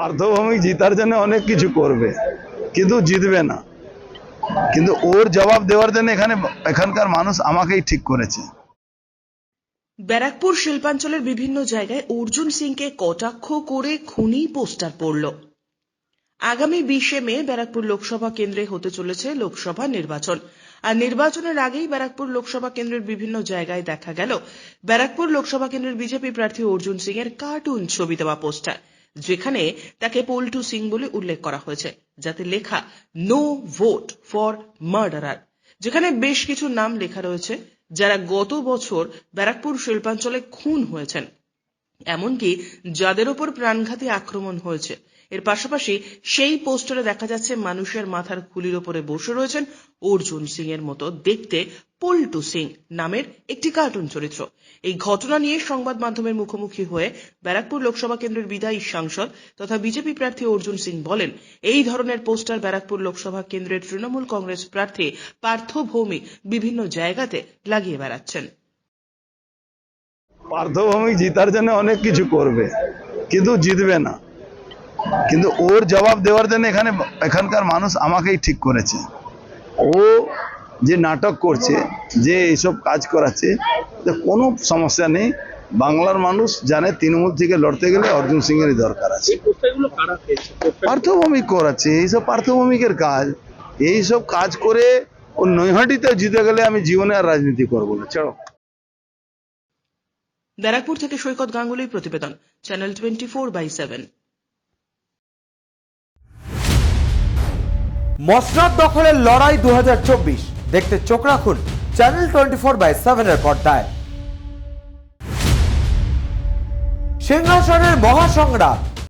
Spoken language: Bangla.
পার্থভূমি জিতার জন্য অনেক কিছু করবে, কিন্তু জিতবে না। কিন্তু ওর জবাব দেওয়ার জন্য এখানে, এখানকার মানুষ আমাকেই ঠিক করেছে। ব্যারাকপুর শিল্পাঞ্চলের বিভিন্ন জায়গায় অর্জুন সিংকে কটাক্ষ করে খুনি পোস্টার পড়ল। আগামী বিশে মে ব্যারাকপুর লোকসভা কেন্দ্রে হতে চলেছে লোকসভা নির্বাচন। আর নির্বাচনের আগেই ব্যারাকপুর লোকসভা কেন্দ্রের বিভিন্ন জায়গায় দেখা গেল। ব্যারাকপুর লোকসভা কেন্দ্রের বিজেপি প্রার্থী অর্জুন সিং এর কার্টুন ছবি দেওয়া পোস্টার। যেখানে তাকে পল্টু সিং বলে উল্লেখ করা হয়েছে, যাতে লেখা নো ভোট ফর মার্ডারার যেখানে বেশ কিছু নাম লেখা রয়েছে, যারা গত বছর ব্যারাকপুর শিল্পাঞ্চলে খুন হয়েছেন। এমনকি যাদের ওপর প্রাণঘাতী আক্রমণ হয়েছে। এর পাশাপাশি সেই পোস্টারে দেখা যাচ্ছে মানুষের মাথার খুলির ওপরে বসে রয়েছেন অর্জুন সিং এর মতো দেখতে পল্টু সিং নামের একটি কার্টুন চরিত্র। এই ঘটনা নিয়ে সংবাদ মাধ্যমের মুখোমুখি হয়ে ব্যারাকপুর লোকসভা কেন্দ্রের বিদায়ী সাংসদ তথা বিজেপি প্রার্থী অর্জুন সিং বলেন, এই ধরনের পোস্টার ব্যারাকপুর লোকসভা কেন্দ্রের তৃণমূল কংগ্রেস প্রার্থী পার্থ ভৌমিক বিভিন্ন জায়গাতে লাগিয়ে বেড়াচ্ছেন। পার্থভূমি জিতার জন্য অনেক কিছু করবে কিন্তু জিতবে না। কিন্তু ওর জবাব দেওয়ার জন্য এখানে এখানকার মানুষ আমাকেই ঠিক করেছে। ও যে নাটক করছে যে এইসব কাজ করাচ্ছে কোনো সমস্যা নেই। বাংলার মানুষ জানে তৃণমূল থেকে লড়তে গেলে অর্জুন সিং এরই দরকার আছে। পার্থভূমিক করাচ্ছে এইসব পার্থভূমিকের কাজ। এইসব কাজ করে ও নৈহাটিতে জিতে গেলে আমি জীবনে আর রাজনীতি করব না। চলো ব্যারাকপুর থেকে সৈকত গাঙ্গুলির প্রতিবেদন channel twenty four by seven মসনাদ দখলের লড়াই দু হাজার চব্বিশ। দেখতে চোখ রাখুন চ্যানেল টোয়েন্টি ফোর বাই সেভেনের পর্দায়। সিংহাসনের মহাসংগ্রাম।